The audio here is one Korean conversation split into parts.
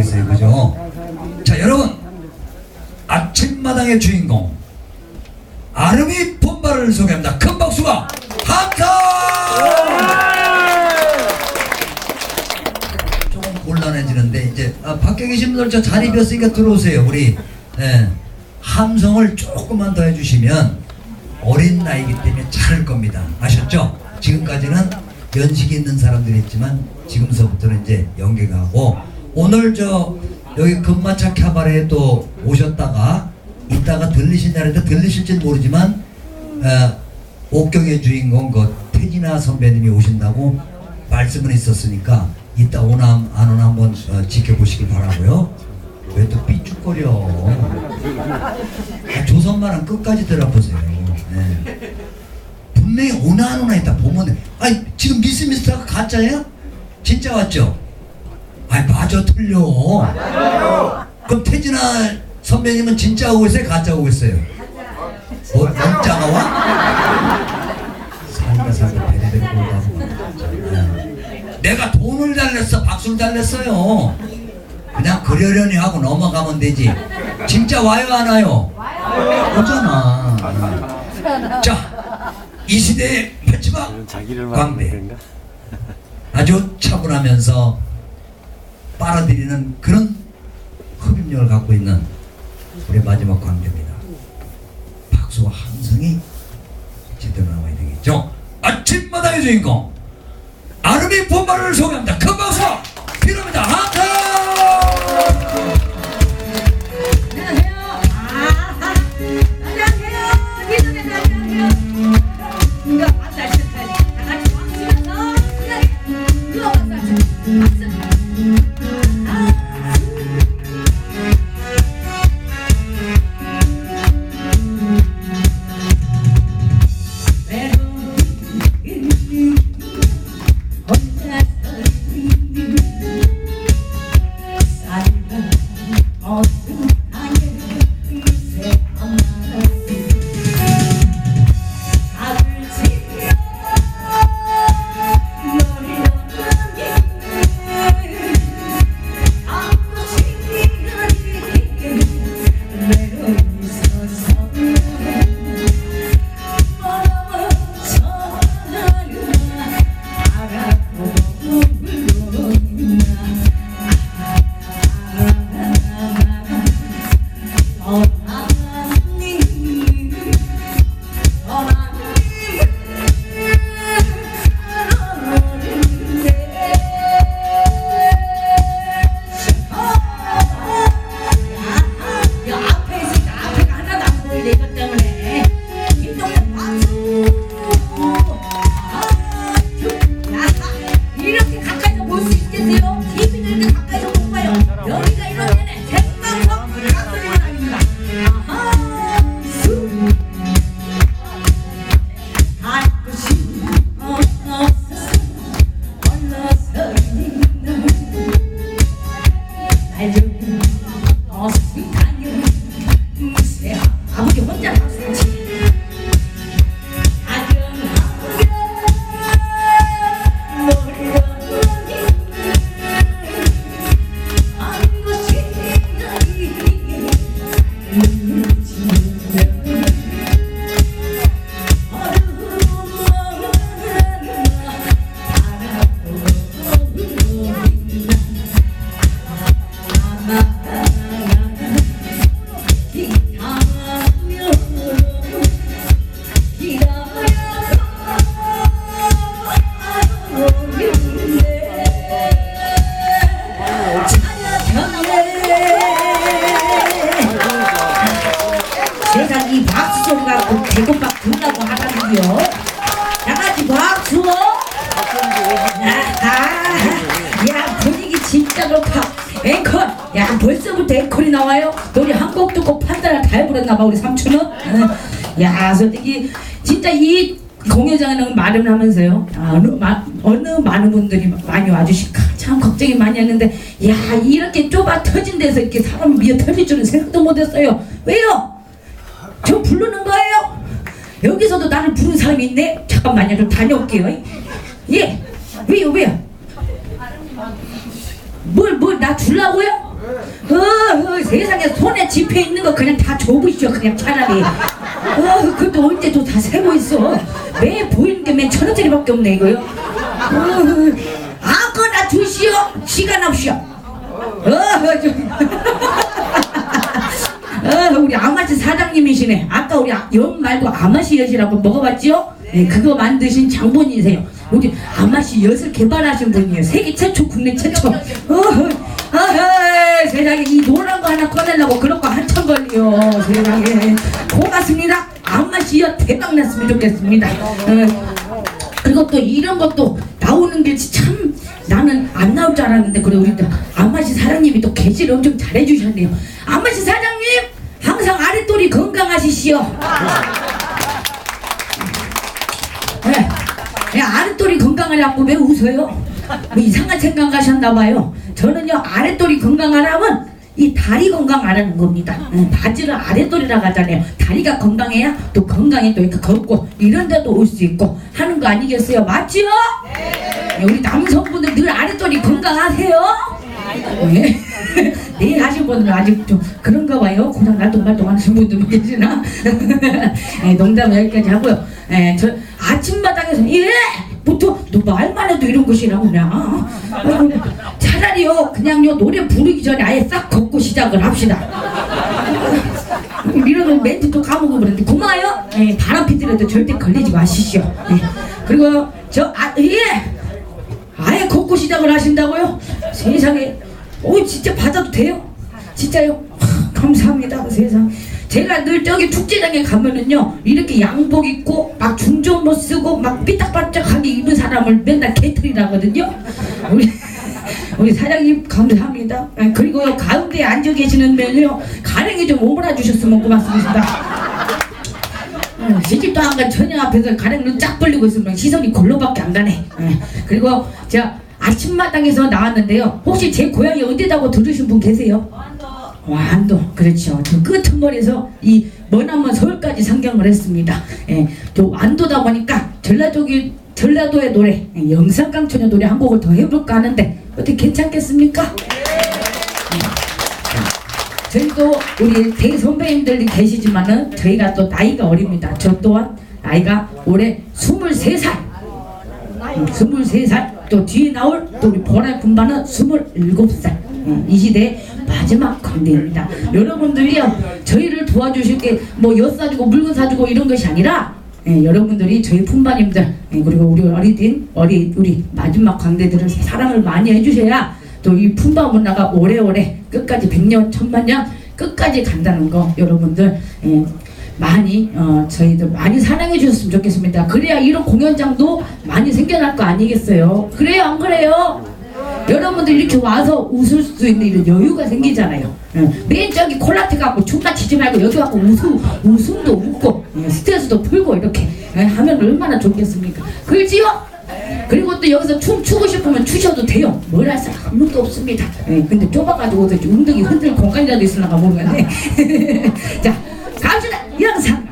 아니겠어요? 그죠? 자, 여러분. 아침마당의 주인공. 아름이 본발을 소개합니다. 큰 박수가 함성! 조금 곤란해지는데 이제 아, 밖에 계신 분들 저 자리 비었으니까 들어오세요. 우리 예, 함성을 조금만 더 해주시면 어린 나이기 때문에 잘할 겁니다. 아셨죠? 지금까지는 연식이 있는 사람들이 있지만 지금서부터는 이제 연계가 하고 오늘 저 여기 금마차 카바레에 또 오셨다가 이따가 들리신다는데 들리실지는 모르지만 어, 옥경의 주인공 그 태진아 선배님이 오신다고 말씀은 있었으니까 이따 오나 안 오나 한번 어, 지켜보시길 바라고요. 왜 또 삐죽거려? 아, 조선만은 끝까지 들어보세요. 네. 분명히 오나 안 오나 있다 보면 돼. 아니 지금 미스 미스터가 가짜예요? 진짜 왔죠? 아니 맞아 틀려. 그럼 태진아 선배님은 진짜 오고 있어요? 가짜 오고 있어요? 뭐 영자가 와? 살다 살다 베레베레 오다 내가 돈을 달랬어 박수를 달랬어요 그냥 그러려니 하고 넘어가면 되지 진짜 와요 안 와요? 오잖아 자이 시대의 자기를 광대. 아주 차분하면서 빨아들이는 그런 흡입력을 갖고 있는 우리 마지막 광대입니다. 박수와 함성이 제대로 나와야 되겠죠. 아침마당의 주인공 아름이 본발을 소개합니다. 큰 박수 필요합니다. 함성! 진짜 좋다 앵콜 야 벌써부터 앵콜이 나와요 노래 한 곡 듣고 판단을 다 해버렸나봐 우리 삼촌은 어. 야 솔직히 진짜 이 공연장에는 마련하면서요 아, 어느, 마, 어느 많은 분들이 많이 와주시고 참 걱정이 많이 했는데 야 이렇게 좁아 터진 데서 이렇게 사람이 미어 터질 줄은 생각도 못했어요 왜요? 저 부르는 거예요? 여기서도 나를 부른 사람이 있네? 잠깐만요 좀 다녀올게요 예 왜요 왜요 나 줄라고요? 어, 어, 세상에 손에 집혀 있는 거 그냥 다 줘보시죠 그냥 차라리 어, 그것도 언제 또 다 세고 있어 매 보이는 게 맨 천 원짜리밖에 없네 이거요 어, 아거나 주시오 시간 없이요 어, 좀. 어, 우리 아마시 사장님이시네. 아까 우리 아- 연 말고 아마시 엿이라고 먹어봤죠? 네, 그거 만드신 장본인이세요. 우리 아마시 엿을 개발하신 분이에요. 세계 최초, 국내 최초. 어, 아, 세상에 이 노란 거 하나 꺼내려고 그런 거 한참 걸려. 세상에. 고맙습니다. 아마시 엿 대박 났으면 좋겠습니다. 어, 그리고 또 이런 것도 나오는 게 참 나는 안 나올 줄 알았는데 그래 우리 또 아마시 사장님이 또 게시를 엄청 잘해주셨네요 아마시 사장님 항상 아랫돌이 건강하시시오 네, 네, 아랫돌이 건강하려고 왜 웃어요? 뭐 이상한 생각 하셨나봐요 저는요 아랫돌이 건강하려면 이 다리 건강하라는 겁니다. 응, 바지를 아랫돌이라고 하잖아요. 다리가 건강해야 또 건강에 또 이렇게 걷고 이런 데도 올 수 있고 하는 거 아니겠어요? 맞지요? 네, 우리 남성분들 늘 아랫돌이 건강하세요? 네. 네 하신 분들은 아직 좀 그런가 봐요. 고장 날동말동 하시는 분들 계시나? 네, 농담 여기까지 하고요. 네, 저 아침마당에서 예! 부터 너 말만 해도 이런 것이라 그냥 아이고, 차라리요 그냥요 노래 부르기 전에 아예 싹 걷고 시작을 합시다 이러면 멘트 또 까먹어버렸는데 고마워요 네, 바람 피더라도 절대 걸리지 마시죠 네. 그리고 저 아, 예! 아예 걷고 시작을 하신다고요? 세상에 오 진짜 받아도 돼요? 진짜요? 하, 감사합니다 세상 제가 늘 저기 축제장에 가면은요 이렇게 양복 입고 막 중저모 쓰고 막 삐딱바짝하게 입은 사람을 맨날 개틀이라거든요 우리 우리 사장님 감사합니다 아, 그리고요 가운데 앉아 계시는 분요 가랭이 좀 오므라 주셨으면 고맙습니다 어, 시집도 안 간 처녀 앞에서 가랭 눈쫙 벌리고 있으면 시선이 골로밖에 안 가네. 예. 그리고 제가 아침마당에서 나왔는데요. 혹시 제 고향이 어디다고 들으신 분 계세요? 완도. 그렇죠. 저 끝머리에서 이 머나먼 서울까지 상경을 했습니다. 예. 또 완도다 보니까 전라도기 전라도의 노래, 예, 영산강처녀 노래 한 곡을 더 해볼까 하는데 어떻게 괜찮겠습니까? 저희도 우리 대선배님들이 계시지만은 저희가 또 나이가 어립니다. 저 또한 나이가 올해 23살. 23살. 또 뒤에 나올 또 우리 보라 군반은 27살. 음, 이 시대 마지막 관대입니다. 여러분들이요, 저희를 도와주실 게 뭐 엿 사주고 물건 사주고 이런 것이 아니라 예, 여러분들이 저희 품바님들 예, 그리고 우리 어리딘 어리 우리 마지막 광대들을 사랑을 많이 해주셔야 또 이 품바 문화가 오래오래 끝까지 백년 천만년 끝까지 간다는 거 여러분들 예, 많이 어, 저희들 많이 사랑해 주셨으면 좋겠습니다. 그래야 이런 공연장도 많이 생겨날 거 아니겠어요? 그래요 안 그래요? 여러분들 이렇게 와서 웃을 수 있는 이런 여유가 생기잖아요. 예. 맨 저기 콜라테 갖고 춤다 치지 말고 여기 갖고 웃음, 웃음도 웃고 예, 스트레스도 풀고 이렇게 예, 하면 얼마나 좋겠습니까? 그렇지요? 그리고 또 여기서 춤 추고 싶으면 추셔도 돼요. 뭘할 사람 아무도 없습니다. 예, 근데 좁아가지고 웅덩이 흔들 공간이라도 있으려나 모르겠네. 자, 갑시다. 영상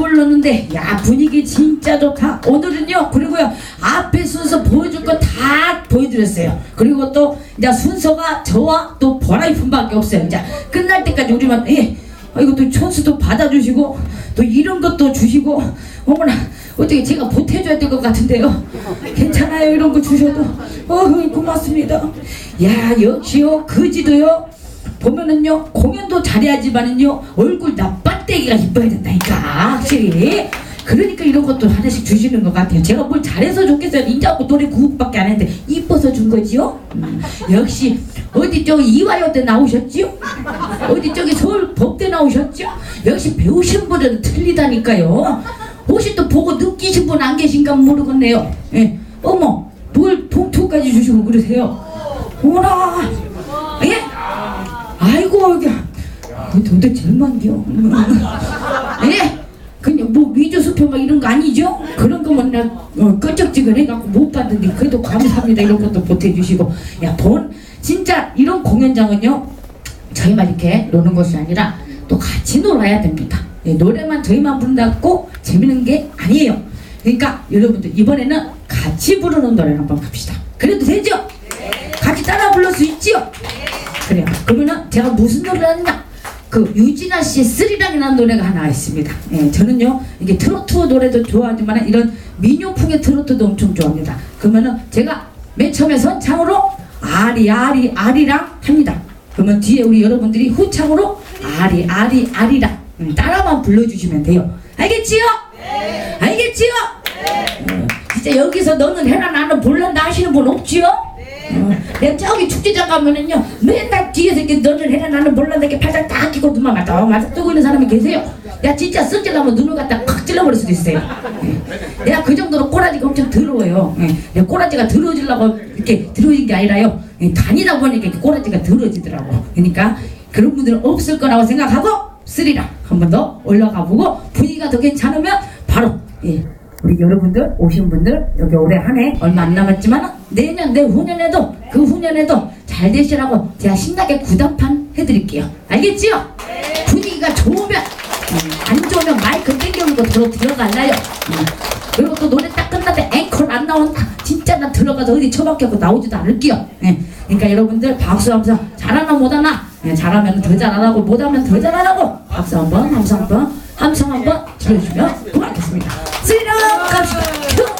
왔는데 야 분위기 진짜 좋다. 오늘은요 그리고요 앞에 순서 보여줄 거 다 보여드렸어요. 그리고 또 이제 순서가 저와 또 보라이픈밖에 없어요. 이제 끝날 때까지 우리만 예 아이고 또 촌수도 받아주시고 또 이런 것도 주시고 어머나 어떻게 제가 보태줘야 될 것 같은데요? 괜찮아요 이런 거 주셔도? 어휴 고맙습니다. 야 역시요 거지도요. 보면은요 공연도 잘해야지만은요 얼굴 나빠 떼기가 이뻐야 된다니까 확실히. 그러니까 이런 것도 하나씩 주시는 것 같아요. 제가 뭘 잘해서 좋겠어요? 인자고 노래 구곡밖에 안 했는데 이뻐서 준 거지요? 음, 역시 어디 저기 이화여대 나오셨지요? 어디 저기 서울 법대 나오셨죠 역시 배우신 분은 틀리다니까요. 혹시 또 보고 느끼신 분 안 계신가 모르겠네요. 예. 어머 뭘 봉투까지 주시고 그러세요? 어머나. 예? 아이고 여기 도대체 얼마인겨 예? 그냥 뭐 위조 수표 막 이런 거 아니죠? 그런 거면 나 어, 끄적지근해갖고 못 받는데 그래도 감사합니다 이런 것도 보태주시고 야 본 진짜 이런 공연장은요 저희만 이렇게 노는 것이 아니라 또 같이 놀아야 됩니다 예, 노래만 저희만 부른다고 재밌는 게 아니에요 그러니까 여러분들 이번에는 같이 부르는 노래 한번 갑시다 그래도 되죠? 같이 따라 불러 수 있지요? 그래요. 그러면은 제가 무슨 노래를 하느냐? 그 유진아 씨의 쓰리랑이라는 노래가 하나 있습니다. 예, 저는요 이게 트로트 노래도 좋아하지만 이런 민요풍의 트로트도 엄청 좋아합니다. 그러면은 제가 맨 처음에 선창으로 아리 아리 아리랑 합니다. 그러면 뒤에 우리 여러분들이 후창으로 아리 아리 아리랑 음, 따라만 불러주시면 돼요. 알겠지요? 알겠지요? 어, 진짜 여기서 너는 해라 나는 몰란다 하시는 분 없지요? 어, 내가 저기 축제장 가면은요 맨날 뒤에서 이렇게 너는 해라 나는 몰란다 이렇게 팔짱 딱 끼고 눈만 맞다. 맞아 뜨고 있는 사람이 계세요. 야 진짜 썩질라면 눈을 갖다 콱 찔러버릴 수도 있어요. 예. 내가 그 정도로 꼬라지가 엄청 더러워요. 예. 내가 꼬라지가 더러워지려고 이렇게 더러워진 게 아니라요. 예, 다니다 보니까 이렇게 꼬라지가 더러워지더라고. 그러니까 그런 분들은 없을 거라고 생각하고 쓰리랑 한번 더 올라가 보고 분위기가 더 괜찮으면 바로 예. 우리 여러분들 오신 분들 여기 올해 한 해 얼마 안 남았지만 내년 내 후년에도 그 후년에도 잘 되시라고 제가 신나게 구단판 해드릴게요 알겠지요? 분위기가 좋으면 음, 안 좋으면 마이크 땡겨오고 들어 들어갈라요 음. 그리고 또 노래 딱 끝났는데 앵콜 안 나온다 진짜 나 들어가서 어디 처박혀고 나오지도 않을게요 예. 그러니까 여러분들 박수 하면서 잘하나 못하나 예, 잘하면 더 잘하라고 못하면 더 잘하라고 박수 한번 함성 한번 함성 한번 들어주시면 고맙겠습니다 知らんかった